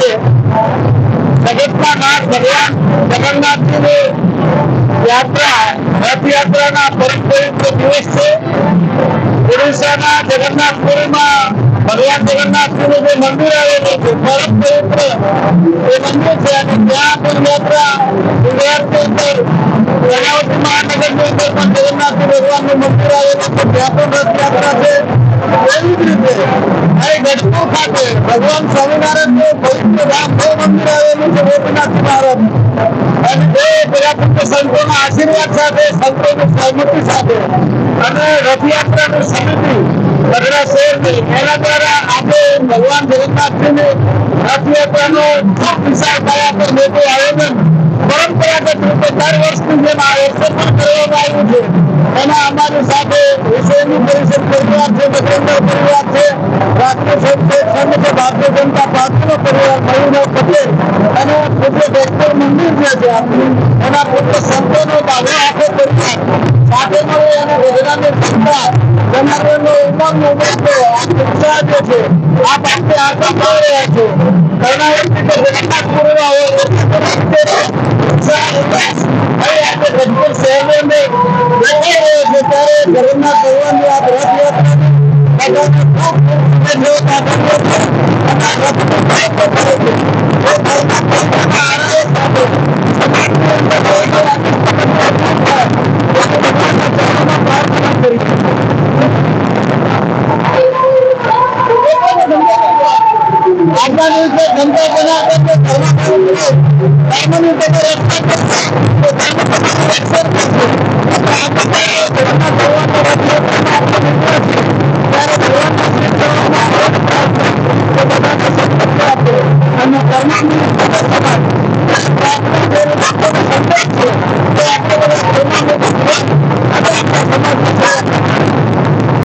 સમૃદ્ધ છે જગતના નાથ ભગવાન જગન્નાથજીની યાત્રા રથયાત્રાના પરમ પવિત્ર દિવસ છે ઓડિશાના જગન્નાથપુરીમાં ભગવાન જગન્નાથજીનું જે મંદિર આવેલું છે પરમ પવિત્ર એ મંદિર છે અને ત્યાં પણ યાત્રા ગુજરાતની અંદર કર્ણાવતી મહાનગરની અંદર પણ જગન્નાથજી ભગવાનનું મંદિર આવેલું છે ત્યાં પણ રથયાત્રા છે ખાતે ભગવાન સ્વામિનારાયણ પવિત્ર રામદેવ મંદિર આવેલું છે ગોપીનાથજી મહારાજ અને બે બધા સંતોના આશીર્વાદ સાથે સંતોની સહમતિ સાથે અને રથયાત્રાની સમિતિ ગઢડા શહેરની એના દ્વારા આપણે ભગવાન જગન્નાથજીની રથયાત્રાનો ખૂબ વિશાળ પાયા પર મોટું આયોજન પરંપરાગત રીતે દર વર્ષની જેમ આ વર્ષે પણ કરવામાં આવ્યું છે એના અમારી સાથે વિશ્વની પરિષદ પરિવાર અને અને ઉત્સાહ જે છે આ પાસે આગળ કરી રહ્યા છે કર્ણાવતી કે જગન્નાથપુરમાં ઉત્સાહ હવે આપણે જગન્નાથ ભગવાનની આ એ ધર્મના પવિત્રના આરાધે સાથે أنا أحب